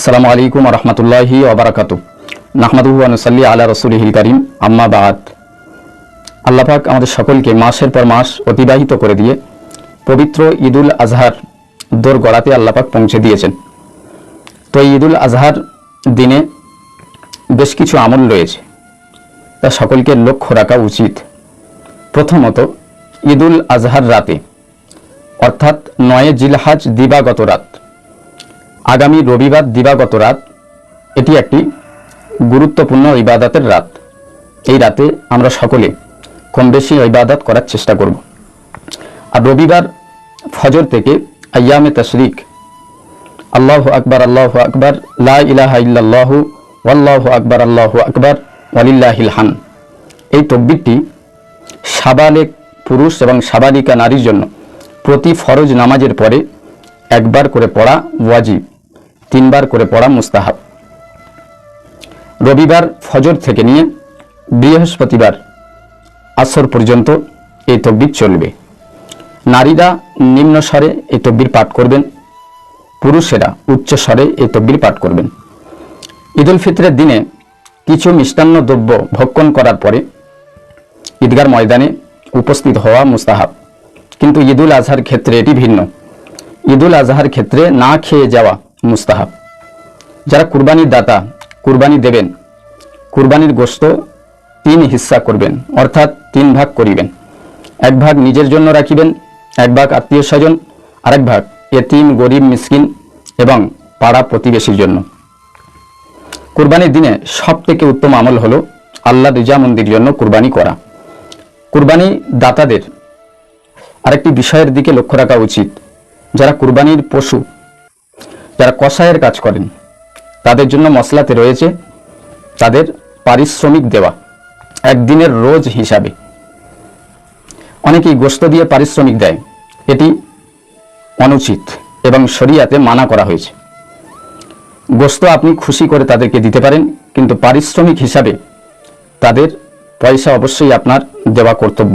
আসসালামু আলাইকুম রহমতুল্লাহি ওবরাকাতু নাহমাদুহু আনুসাল্লি আলা রসুলহিল করিম। আম্মা বাদ। আল্লাপাক আমাদের সকলকে মাসের পর মাস অতিবাহিত করে দিয়ে পবিত্র ঈদুল আজহার দোর গড়াতে আল্লাপাক পৌঁছে দিয়েছেন। তো ঈদুল আজহার দিনে বেশ কিছু আমল রয়েছে। তা সকলকে লক্ষ্য রাখা উচিত। প্রথমত, ঈদুল আজহার রাতে, অর্থাৎ নয় জিলহাজ দিবাগত রাত আগামী রবিবার দিবাগত রাত, এটি একটি গুরুত্বপূর্ণ ইবাদতের রাত। এই রাতে আমরা সকলে কম বেশি ইবাদত করার চেষ্টা করব। আর রবিবার ফজর থেকে আয়ামে তশরিক, আল্লাহ আকবর আল্লাহ আকবর, লা ইলাহা ইল্লাল্লাহু আকবর, আল্লাহ আকবর, ওয়ালিল্লাহিল হান এই তকবিরটি সাবালেক পুরুষ এবং সাবালিকা নারীর জন্য প্রতি ফরজ নামাজের পরে একবার করে পড়া ওয়াজিব। তিনবার করে পড়া মুস্তাহাব। রবিবার ফজর থেকে নিয়ে বৃহস্পতিবার আসর পর্যন্ত এই তকবির চলবে। নারীরা নিম্ন এই তকবির পাঠ করবেন, পুরুষেরা উচ্চ এই তকবির পাঠ করবেন। ঈদুল ফিতরের দিনে কিছু মিষ্টান্ন দ্রব্য ভক্ষণ করার পরে ঈদগার ময়দানে উপস্থিত হওয়া মুস্তাহাব। কিন্তু ঈদুল আজহার ক্ষেত্রে এটি ভিন্ন। ঈদুল আজহার ক্ষেত্রে না খেয়ে যাওয়া মুস্তাহাব। যারা কুরবানির দাতা, কুরবানি দেবেন, কুরবানির গোস্ত তিন হিস্সা করবেন, অর্থাৎ তিন ভাগ করিবেন। এক ভাগ নিজের জন্য রাখিবেন, এক ভাগ আত্মীয় স্বজন, আরেক ভাগ এতিম, গরিব, মিসকিন এবং পাড়া প্রতিবেশীর জন্য। কুরবানির দিনে সব থেকে উত্তম আমল হলো আল্লাহ রিজা মন্দির জন্য কুরবানি করা। কুরবানি দাতাদের আরেকটি বিষয়ের দিকে লক্ষ্য রাখা উচিত। যারা কুরবানির পশু যারা কষায়ের কাজ করেন, তাদের জন্য মশলাতে রয়েছে তাদের পারিশ্রমিক দেওয়া, একদিনের রোজ হিসাবে। অনেকেই গোস্ত দিয়ে পারিশ্রমিক দেয়। এটি অনুচিত এবং শরিয়াতে মানা করা হয়েছে। গোস্ত আপনি খুশি করে তাদেরকে দিতে পারেন, কিন্তু পারিশ্রমিক হিসাবে তাদের পয়সা অবশ্যই আপনার দেওয়া কর্তব্য।